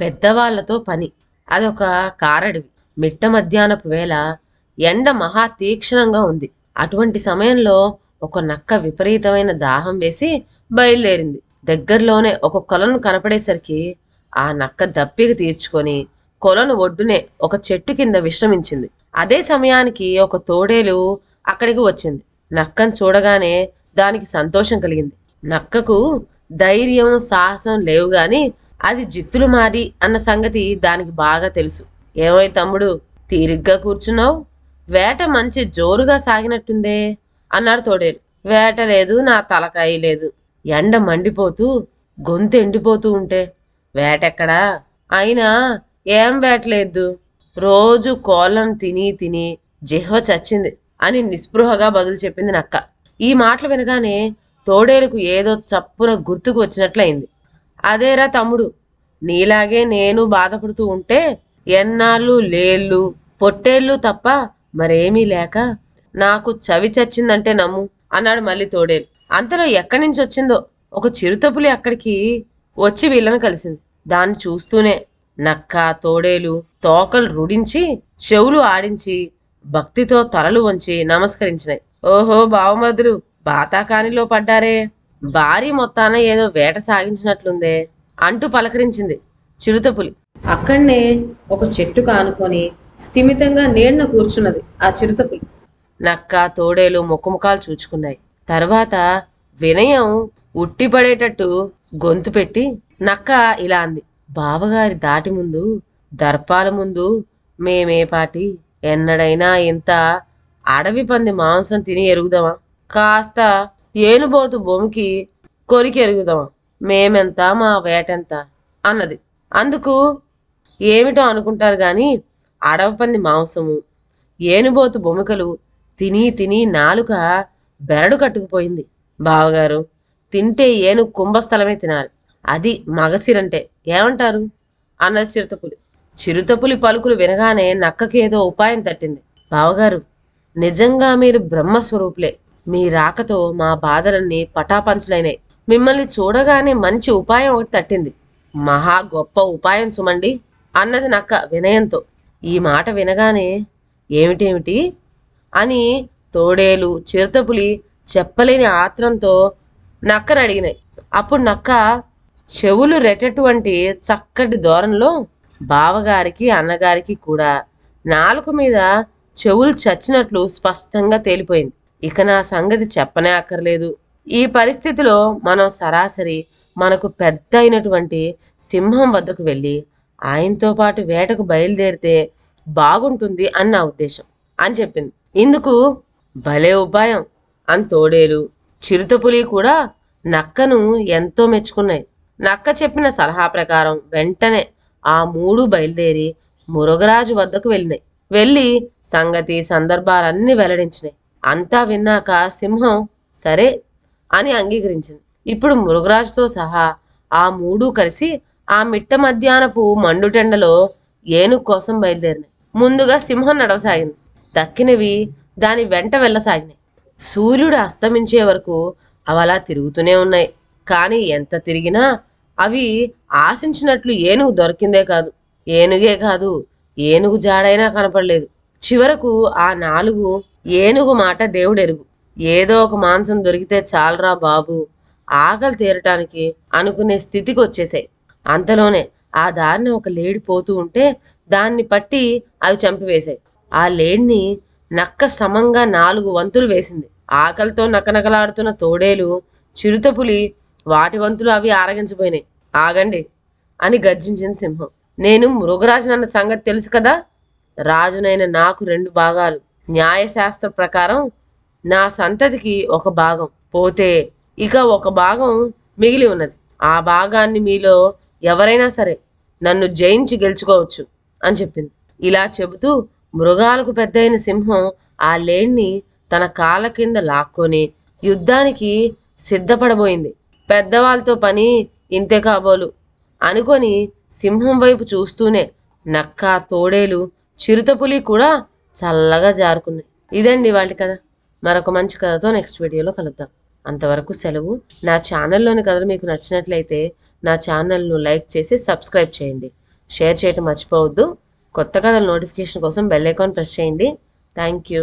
పెద్దవాళ్ళతో పని. అదొక కారడివి. మిట్ట మధ్యాహ్నపు వేళ ఎండ మహా తీక్షణంగా ఉంది. అటువంటి సమయంలో ఒక నక్క విపరీతమైన దాహం వేసి బయలుదేరింది. దగ్గరలోనే ఒక కొలను కనపడేసరికి ఆ నక్క దప్పిక తీర్చుకొని కొలను ఒడ్డునే ఒక చెట్టు కింద విశ్రమించింది. అదే సమయానికి ఒక తోడేలు అక్కడికి వచ్చింది. నక్కను చూడగానే దానికి సంతోషం కలిగింది. నక్కకు ధైర్యం సాహసం లేవు గాని అది జిత్తులు మారి అన్న సంగతి దానికి బాగా తెలుసు. ఏమోయ్ తమ్ముడు తీరిగ్గా కూర్చున్నావు? వేట మంచి జోరుగా సాగినట్టుందే అన్నాడు తోడేలు వేట లేదు నా తలకాయి లేదు. ఎండ మండిపోతూ గొంతు ఎండిపోతూ ఉంటే వేటెక్కడా? అయినా ఏం వేటలేదు రోజు కోళ్ళను తిని తిని జిహ్వ చచ్చింది అని నిస్పృహగా బదులు చెప్పింది నక్క. ఈ మాటలు వినగానే తోడేలుకు ఏదో చప్పున గుర్తుకు వచ్చినట్లయింది. అదేరా తమ్ముడు. నీలాగే నేను బాధపడుతూ ఉంటే ఎన్నాళ్ళు లేళ్ళు పొట్టేళ్ళు తప్ప మరేమీ లేక నాకు చవి చచ్చిందంటే నమ్ము అన్నాడు మళ్ళీ తోడేలు. అంతలో ఎక్కడి నుంచి వచ్చిందో? ఒక చిరుతపులి అక్కడికి వచ్చి వీళ్ళని కలిసింది. దాన్ని చూస్తూనే నక్క తోడేలు తోకలు రుడించి చెవులు ఆడించి భక్తితో తలలు వంచి నమస్కరించినాయి. ఓహో బావమరుదులు బాతాకానిలో పడ్డారే. భారీ మొత్తాన ఏదో వేట సాగించినట్లుందే అంటూ పలకరించింది చిరుతపులి అక్కడనే ఒక చెట్టు కానుకొని స్థిమితంగా నీడన కూర్చున్నది ఆ చిరుతపులి నక్క తోడేలు ముఖముఖాలు చూచుకున్నాయి. తర్వాత వినయం ఉట్టిపడేటట్టు గొంతు పెట్టి నక్క ఇలా అంది. బావగారి దాటి ముందు దర్పాల ముందు మేమే పాటి ఎన్నడైనా ఇంత అడవి పంది మాంసం తిని ఎరుగుదామా? కాస్త ఏనుబోతు భూమికి కొరికెరుగుదాం మేమెంత మా వేటెంత అన్నది. అందుకు ఏమిటో అనుకుంటారు కానీ అడవి పంది మాంసము ఏనుబోతు బొమికలు తిని తిని నాలుక బెరడు కట్టుకుపోయింది. బావగారు తింటే ఏను కుంభస్థలమే తినాలి. అది మగసిరంటే ఏమంటారు? అన్నది చిరుతపులి. చిరుతపులి పలుకులు వినగానే నక్కకి ఏదో ఉపాయం తట్టింది. బావగారు నిజంగా మీరు బ్రహ్మస్వరూపులే. మీ రాకతో మా బాధలన్నీ పటాపంచలైనాయి మిమ్మల్ని చూడగానే మంచి ఉపాయం ఒకటి తట్టింది. మహా గొప్ప ఉపాయం సుమండి అన్నది నక్క వినయంతో. ఈ మాట వినగానే ఏమిటేమిటి? అని తోడేలు చిరుతపులి చెప్పలేని ఆత్రంతో నక్కను అడిగినాయి అప్పుడు నక్క చెవులు రెట్టటువంటి చక్కటి దూరంలో బావగారికి అన్నగారికి కూడా నాలుక మీద చెవులు చచ్చినట్లు స్పష్టంగా తేలిపోయింది. ఇక నా సంగతి చెప్పనే అక్కర్లేదు. ఈ పరిస్థితిలో మనం సరాసరి మనకు పెద్ద అయినటువంటి సింహం వద్దకు వెళ్ళి ఆయనతో పాటు వేటకు బయలుదేరితే బాగుంటుంది అని నా ఉద్దేశం అని చెప్పింది. ఇందుకు భలే ఉపాయం. అని తోడేలు చిరుతపులి కూడా నక్కను ఎంతో మెచ్చుకున్నాయి. నక్క చెప్పిన సలహా ప్రకారం వెంటనే ఆ మూడు బయలుదేరి మురుగరాజు వద్దకు వెళ్ళినాయి. వెళ్ళి సంగతి సందర్భాలన్నీ వెల్లడించినాయి. అంతా విన్నాక సింహం సరే అని అంగీకరించింది. ఇప్పుడు మృగరాజుతో సహా ఆ మూడు కలిసి ఆ మిట్ట మధ్యాహ్నపు మండుటెండలో ఏనుగు కోసం బయలుదేరినాయి. ముందుగా సింహం నడవసాగింది. దక్కినవి దాని వెంట వెళ్ళసాగినాయి. సూర్యుడు అస్తమించే వరకు అవి అలా తిరుగుతూనే ఉన్నాయి. కానీ ఎంత తిరిగినా అవి ఆశించినట్లు ఏనుగు దొరికిందే కాదు. ఏనుగే కాదు. ఏనుగు జాడైనా కనపడలేదు. చివరకు ఆ నాలుగు ఏనుగు మాట దేవుడెరుగు. ఏదో ఒక మాంసం దొరికితే చాలరా బాబు. ఆకలి తీరటానికి అనుకునే స్థితికి వచ్చేసాయి. అంతలోనే ఆ దారిని ఒక లేడి పోతూ ఉంటే దాన్ని పట్టి అవి చంపివేశాయి. ఆ లేడిని నక్క సమంగా నాలుగు వంతులు వేసింది. ఆకలితో నకనకలాడుతున్న తోడేలు చిరుతపులి వాటి వంతులు అవి ఆరగించిపోయినాయి. ఆగండి అని గర్జించింది సింహం. నేను మృగరాజునన్న సంగతి తెలుసు కదా? రాజునైన నాకు రెండు భాగాలు. న్యాయశాస్త్ర ప్రకారం నా సంతతికి ఒక భాగం. పోతే ఇక ఒక భాగం మిగిలి ఉన్నది. ఆ భాగాన్ని మీలో ఎవరైనా సరే నన్ను జయించి గెలుచుకోవచ్చు అని చెప్పింది. ఇలా చెబుతూ మృగాలకు పెద్దయిన సింహం ఆ లేణ్ణి తన కాళ్ళ కింద లాక్కొని యుద్ధానికి సిద్ధపడబోయింది. పెద్దవాళ్ళతో పని ఇంతే కాబోలు అనుకొని సింహం వైపు చూస్తూనే నక్క తోడేలు చిరుతపులి కూడా చల్లగా జారుకున్నాయి. ఇదండి వాళ్ళ కథ. మరొక మంచి కథతో నెక్స్ట్ వీడియోలో కలుద్దాం. అంతవరకు సెలవు. నా ఛానల్లోని కథలు మీకు నచ్చినట్లయితే నా ఛానల్ను లైక్ చేసి సబ్స్క్రైబ్ చేయండి. షేర్ చేయటం మర్చిపోవద్దు. కొత్త కథల నోటిఫికేషన్ కోసం బెల్ ఐకాన్ ప్రెస్ చేయండి. Thank you